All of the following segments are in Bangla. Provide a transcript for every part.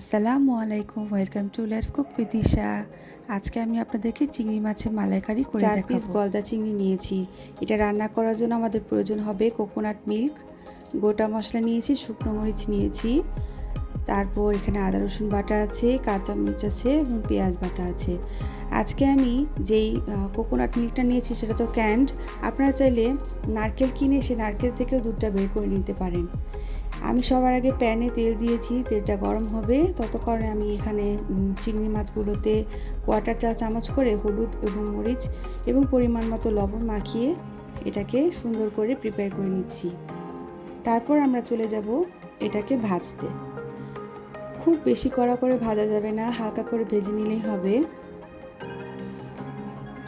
আসসালামু আলাইকুম welcome to let's cook with Disha আজকে আমি আপনাদেরকে চিংড়ি মাছের মালাইকারি করে চার পিস গলদা চিংড়ি নিয়েছি। এটা রান্না করার জন্য আমাদের প্রয়োজন হবে কোকোনাট মিল্ক গোটা মশলা নিয়েছি শুকনো মরিচ নিয়েছি। তারপর এখানে আদা রসুন বাটা আছে কাঁচা মরিচ আছে এবং পেঁয়াজ বাটা আছে। আজকে আমি যেই কোকোনাট মিল্কটা নিয়েছি সেটা তো ক্যান্ড আপনারা চাইলে নারকেল কিনে সে নারকেল থেকেও দুধটা বের করে নিতে পারেন। আমি সবার আগে প্যানে তেল দিয়েছি, তেলটা গরম হবে। ততক্ষণে আমি এখানে চিংড়ি মাছগুলোতে কোয়াটার চা চামচ করে হলুদ এবং মরিচ এবং পরিমাণ মতো লবণ মাখিয়ে এটাকে সুন্দর করে প্রিপেয়ার করে নিচ্ছি। তারপর আমরা চলে যাব এটাকে ভাজতে। খুব বেশি কড়া করে ভাজা যাবে না, হালকা করে ভেজে নিলেই হবে।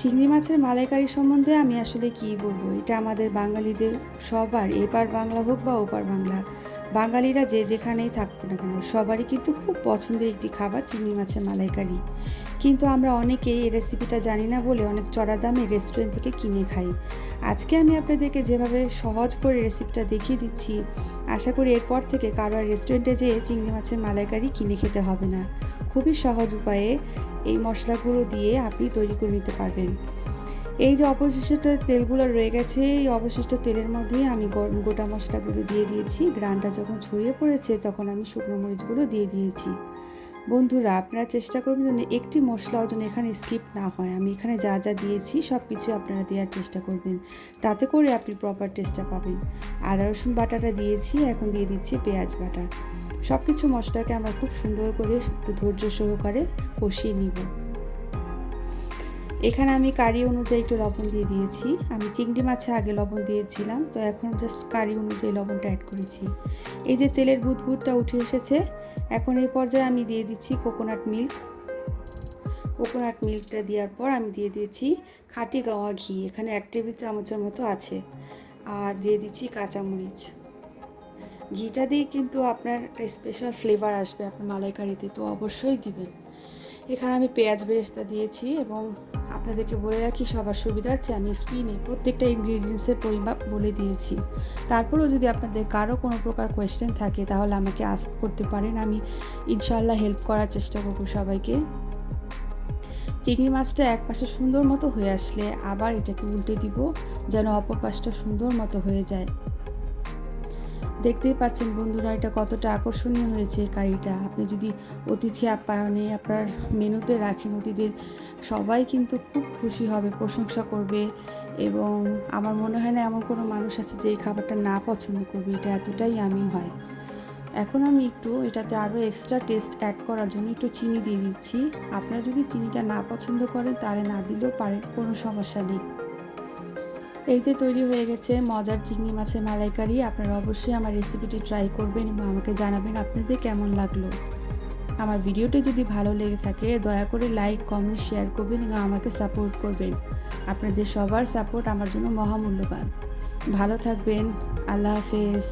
চিংড়ি মাছের মালাইকারি সম্বন্ধে আমি আসলে কি বলব? এটা আমাদের বাঙালিদের সবার, এপার বাংলা হোক বা ওপার বাংলা, বাঙালিরা যে যেখানেই থাকুক না কেন, সবারই কিন্তু খুব পছন্দের একটি খাবার চিংড়ি মাছের মালাইকারি। কিন্তু আমরা অনেকেই এই রেসিপিটা জানি না বলে অনেক চড়া দামে রেস্টুরেন্ট থেকে কিনে খাই। আজকে আমি আপনাদেরকে যেভাবে সহজ করে রেসিপিটা দেখিয়ে দিচ্ছি, আশা করি এরপর থেকে কারও রেস্টুরেন্টে যেয়ে চিংড়ি মাছের মালাইকারি কিনে খেতে হবে না। খুবই সহজ উপায়ে এই মশলাগুলো দিয়ে আপনি তৈরি করে নিতে পারবেন। এই যে অবশিষ্ট তেলগুলো রয়ে গেছে, এই অবশিষ্ট তেলের মধ্যেই আমি গোটা মশলাগুলো দিয়ে দিয়েছি। গ্রানটা যখন ছড়িয়ে পড়েছে তখন আমি শুকনো মরিচগুলো দিয়ে দিয়েছি। বন্ধুরা, আপনারা চেষ্টা করবেন যেন একটি মশলাও যেন এখানে স্কিপ না হয়। আমি এখানে যা যা দিয়েছি সব কিছু আপনারা দেওয়ার চেষ্টা করবেন। তাতে করে আপনি প্রপার টেস্টটা পাবেন। আদা রসুন বাটাটা দিয়েছি, এখন দিয়ে দিচ্ছি পেঁয়াজ বাটা। সব কিছু মশলাকে আমরা খুব সুন্দর করে একটু ধৈর্য সহকারে কষিয়ে নিব। এখানে আমি কারি অনুযায়ী একটু লবণ দিয়ে দিয়েছি। আমি চিংড়ি মাছে আগে লবণ দিয়েছিলাম, তো এখন জাস্ট কারি অনুযায়ী লবণটা অ্যাড করেছি। এই যে তেলের বুদবুদটা উঠে এসেছে, এখন এই পর্যায়ে আমি দিয়ে দিচ্ছি কোকোনাট মিল্ক কোকোনাট মিল্কটা দেওয়ার পর আমি দিয়ে দিয়েছি খাঁটি গাওয়া ঘি, এখানে এক টেবিল চামচের মতো আছে। আর দিয়ে দিচ্ছি কাঁচামরিচ। ঘিটা দিয়ে কিন্তু আপনার স্পেশাল ফ্লেভার আসবে আপনার মালাইকারিতে, তো অবশ্যই দিবেন। এখানে আমি পেঁয়াজ বেরেস্তা দিয়েছি এবং আপনাদেরকে বলে রাখি, সবার সুবিধার্থে আমি স্ক্রিনে প্রত্যেকটা ইনগ্রিডিয়েন্টসের পরিমাপ বলে দিয়েছি। তারপরেও যদি আপনাদের কারও কোনো প্রকার কোয়েশ্চেন থাকে, তাহলে আমাকে আস্ক করতে পারেন। আমি ইনশাল্লাহ হেল্প করার চেষ্টা করব সবাইকে। চিংড়ি মাছটা এক পাশে সুন্দর মতো হয়ে আসলে আবার এটাকে উল্টে দিব, যেন অপর পাশটা সুন্দর মতো হয়ে যায়। দেখতেই পাচ্ছেন বন্ধুরা এটা কতটা আকর্ষণীয় হয়েছে কারিটা। আপনি যদি অতিথি আপ্যায়নে আপনার মেনুতে রাখেন অতিথিদের, সবাই কিন্তু খুব খুশি হবে, প্রশংসা করবে এবং আমার মনে হয় না এমন কোনো মানুষ আছে যে এই খাবারটা না পছন্দ করবে, এটা এতটাই আমি হয়। এখন আমি একটু এটাতে আরও এক্সট্রা টেস্ট অ্যাড করার জন্য একটু চিনি দিয়ে দিচ্ছি। আপনারা যদি চিনিটা না পছন্দ করেন তাহলে না দিলেও পারেন, কোনো সমস্যা নেই। এই যে তৈরি হয়ে গেছে মজার চিংড়ি মাছের মালাইকারি, আপনারা অবশ্যই আমার রেসিপিটি ট্রাই করবেন এবং আমাকে জানাবেন আপনাদের কেমন লাগল। আমার ভিডিওটি যদি ভালো লেগে থাকে, দয়া করে লাইক কমেন্ট শেয়ার করবেন এবং আমাকে সাপোর্ট করবেন। আপনাদের সবার সাপোর্ট আমার জন্য মহামূল্যবান। ভালো থাকবেন, আল্লাহ হাফেজ।